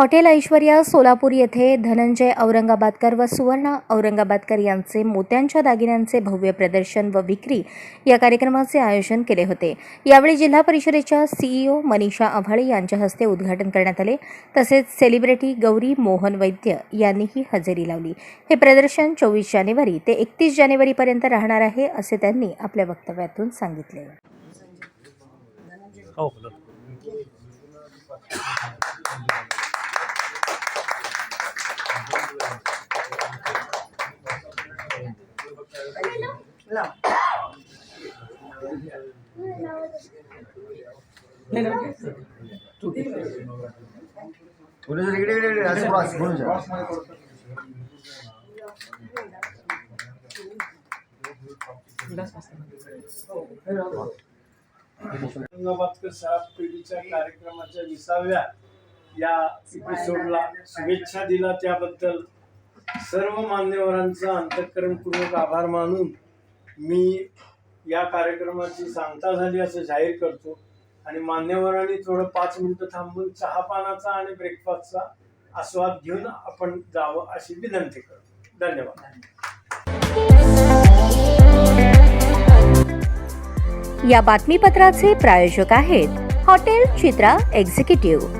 Hotel Aishwarya Solapur येथे धनंजय औरंगाबादकर व सुवर्णा औरंगाबादकर यांचे मोत्यांच्या दागिन्यांचे भव्य प्रदर्शन व विक्री या कार्यक्रमाचे आयोजन केले होते. यावेळी जिल्हा परिषदेच्या सीईओ मनीषा आव्हाळे यांच्या हस्ते उद्घाटन करण्यात आले. तसेच सेलिब्रिटी गौरी मोहन वैद्य यांनीही हजेरी लावली. हे प्रदर्शन चोवीस जानेवारी ते एकतीस जानेवारीपर्यंत राहणार आहे असे त्यांनी आपल्या वक्तव्यातून सांगितले हो बोला थोडं जर इकडे इकडे इकडे असं बस बोलून जा. औरंगाबादकर साहेब पिढीच्या कार्यक्रमाच्या विसाव्या. या एपिसोडला शुभेच्छा दिला त्याबद्दल. सर्व मान्यवरांचा अंतःकरणपूर्वक आभार मानून मी या कार्यक्रमाची सांगता झाली असं जाहीर करतो. आणि मान्यवरांनी थोडं पाच मिनिटं थांबून चहापानाचा आणि ब्रेकफास्टचा आस्वाद घेऊन आपण जावं अशी विनंती करतो. धन्यवाद. या बातमीपत्राचे प्रायोजक आहेत हॉटेल चित्रा एक्झिक्युटिव्ह.